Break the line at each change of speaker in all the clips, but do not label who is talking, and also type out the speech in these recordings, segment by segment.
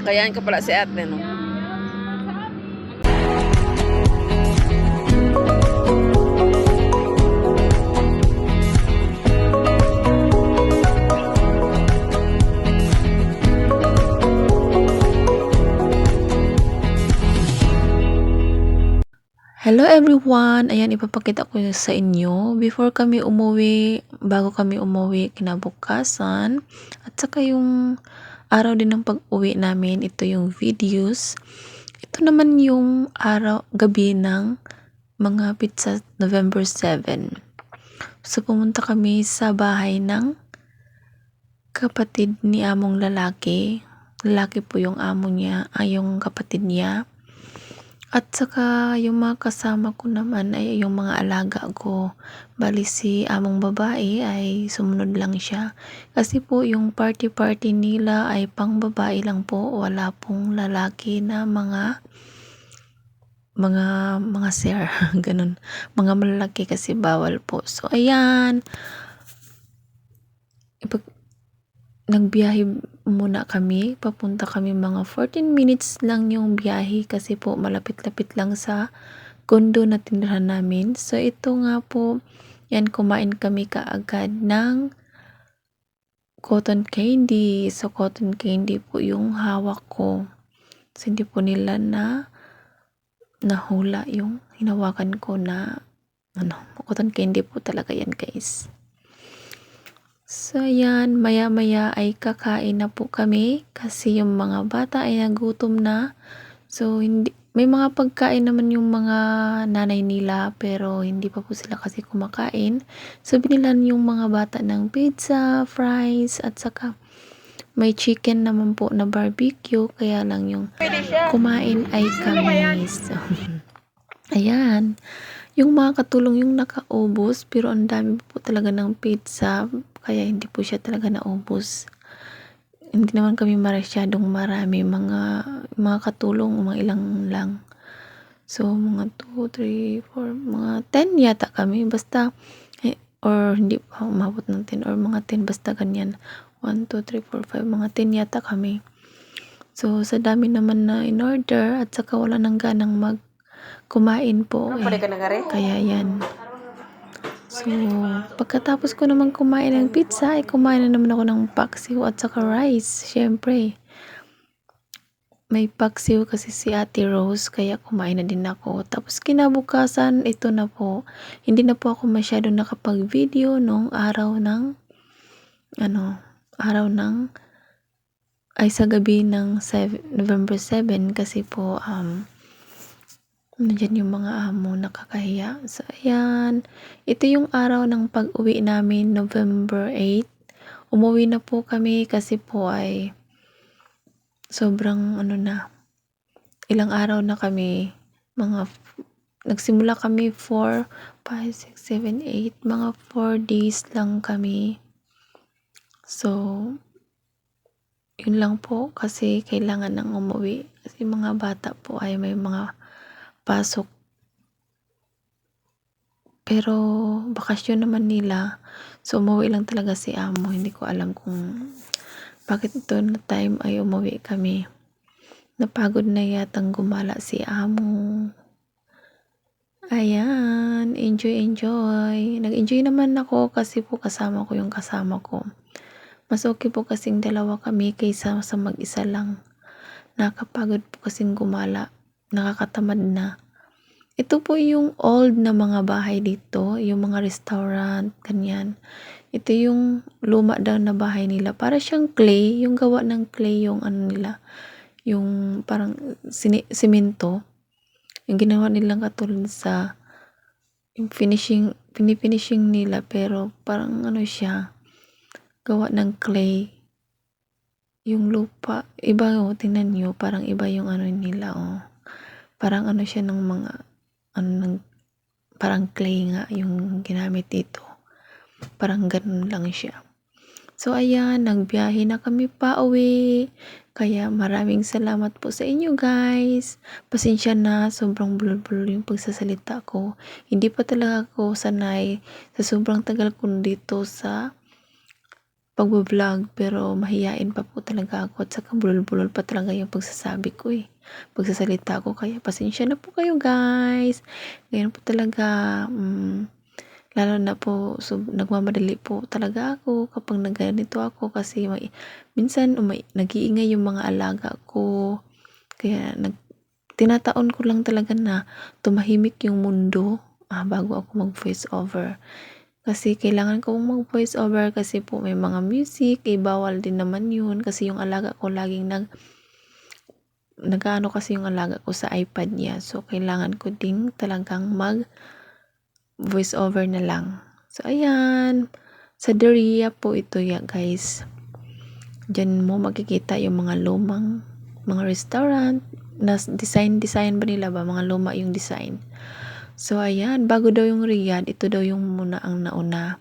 Kayaan ka pala si ate, no? Hello everyone! Ayan, ipapakita ko sa inyo. Before kami umuwi, bago kami umuwi kinabukasan, at saka yung araw din ng pag-uwi namin, ito yung videos. Ito naman yung araw, gabi ng mga pizza November 7. So, pumunta kami sa bahay ng kapatid ni among lalaki. Lalaki po yung amo niya, ay yung kapatid niya. At saka yung mga kasama ko naman ay yung mga alaga ko. Bali si among babae ay sumunod lang siya. Kasi po yung party-party nila ay pang babae lang po. Wala pong lalaki na mga mga mga sir. Ganun. Mga malalaki kasi bawal po. So ayan. Ipag, nagbiyahe muna kami. Papunta kami mga 14 minutes lang yung biyahe kasi po malapit-lapit lang sa kondo na tinirahan namin. So ito nga po, yan kumain kami kaagad ng cotton candy. So cotton candy po yung hawak ko. So hindi po nila na nahula yung hinawakan ko na ano, cotton candy po talaga yan guys. So, ayan, maya-maya ay kakain na po kami kasi yung mga bata ay nagutom na. So, hindi, may mga pagkain naman yung mga nanay nila pero hindi pa po sila kasi kumakain. So, binilan yung mga bata ng pizza, fries, at saka may chicken naman po na barbecue. Kaya lang yung kumain ay kami. So, ayan. Yung mga katulong yung nakaubos pero ang dami po talaga ng pizza kaya hindi po siya talaga naubos. Hindi naman kami masyadong marami mga mga katulong mga ilang lang. So mga 2, 3, 4, mga 10 yata kami basta eh, or hindi pa umabot ng 10 or mga 10 basta ganyan. 1, 2, 3, 4, 5 mga 10 yata kami. So sa dami naman na in order at saka wala nang ganang mag kumain po eh. Kaya yan. So, pagkatapos ko naman kumain ng pizza, ay kumain na naman ako ng paksiw at saka rice. Siyempre, may paksiw kasi si Ate Rose, kaya kumain na din ako. Tapos kinabukasan, ito na po. Hindi na po ako masyado nakapag-video nung araw ng, ano, araw ng, ay sa gabi ng 7, November 7 kasi po, um, Nandiyan yung mga amo, nakakahiya. So, ayan. Ito yung araw ng pag-uwi namin, November 8. Umuwi na po kami kasi po ay sobrang ano na, ilang araw na kami, mga, nagsimula kami 4, 5, 6, 7, 8, mga 4 days lang kami. So, yun lang po kasi kailangan nang umuwi. Kasi mga bata po ay may mga pasok. Pero bakasyon naman nila. So umuwi lang talaga si amo. Hindi ko alam kung bakit ito na time ay umuwi kami. Napagod na yatang gumala si amo. Ayan, enjoy, enjoy. Nag-enjoy naman ako kasi po kasama ko yung kasama ko. Mas okay po kasing dalawa kami kaysa sa mag-isa lang. Nakapagod po kasing gumala nakakatamad na. Ito po yung old na mga bahay dito, yung mga restaurant, ganyan. Ito yung luma daw na bahay nila. Para siyang clay, yung gawa ng clay yung ano nila, yung parang simento. Yung ginawa nilang katulad sa yung finishing, finifinishing nila pero parang ano siya, gawa ng clay. Yung lupa, iba oh, tingnan nyo, parang iba yung ano nila oh. Parang ano siya ng mga, ano ng, parang clay nga yung ginamit dito. Parang ganun lang siya. So ayan, nagbiyahe na kami pa uwi. Kaya maraming salamat po sa inyo guys. Pasensya na, sobrang bulol-bulol yung pagsasalita ko. Hindi pa talaga ako sanay sa sobrang tagal ko dito sa pagvo-vlog pero mahiyain pa po talaga ako at saka bulol-bulol pa talaga yung pagsasabi ko eh. Pagsasalita ko kaya pasensya na po kayo guys. Ngayon po talaga mm, lalo na po so, nagmamadali po talaga ako kapag nagganito ako kasi may, minsan umay, nag-iingay yung mga alaga ko. Kaya nag tinataon ko lang talaga na tumahimik yung mundo ah, bago ako mag voice over. Kasi kailangan kong mag voice over kasi po may mga music, eh bawal din naman yun kasi yung alaga ko laging nag nagaano kasi yung alaga ko sa iPad niya. So kailangan ko din talagang mag voice over na lang. So ayan, sa Deria po ito ya guys. Diyan mo makikita yung mga lumang mga restaurant, na design design ba nila ba? Mga luma yung design. So ayan. Bago daw yung Riyadh ito daw yung muna ang nauna.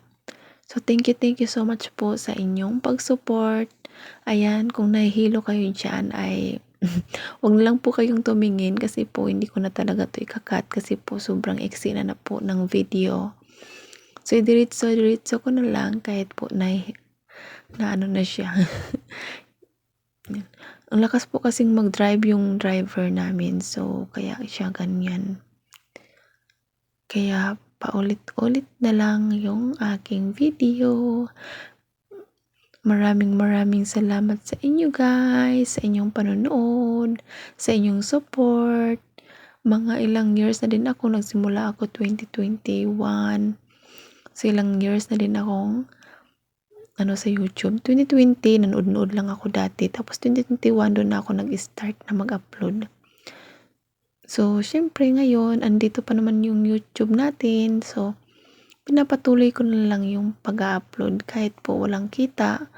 So thank you thank you so much po sa inyong pag-support ayan kung nahihilo kayo dyan ay wag na lang po kayong tumingin kasi po hindi ko na talaga to ikakat kasi po sobrang eksi na na po ng video so diretso diretso ko na lang kahit po na na ano na siya Ang lakas po kasing mag-drive yung driver namin. So, kaya siya ganyan. Kaya paulit-ulit na lang yung aking video. Maraming maraming salamat sa inyo guys, sa inyong panonood, sa inyong support. Mga ilang years na din ako, nagsimula ako 2021. So ilang years na din akong ano sa YouTube. 2020, nanood-nood lang ako dati. Tapos 2021, doon na ako nag-start na mag-upload. So, syempre ngayon, andito pa naman yung YouTube natin. So, pinapatuloy ko na lang yung pag-upload kahit po walang kita.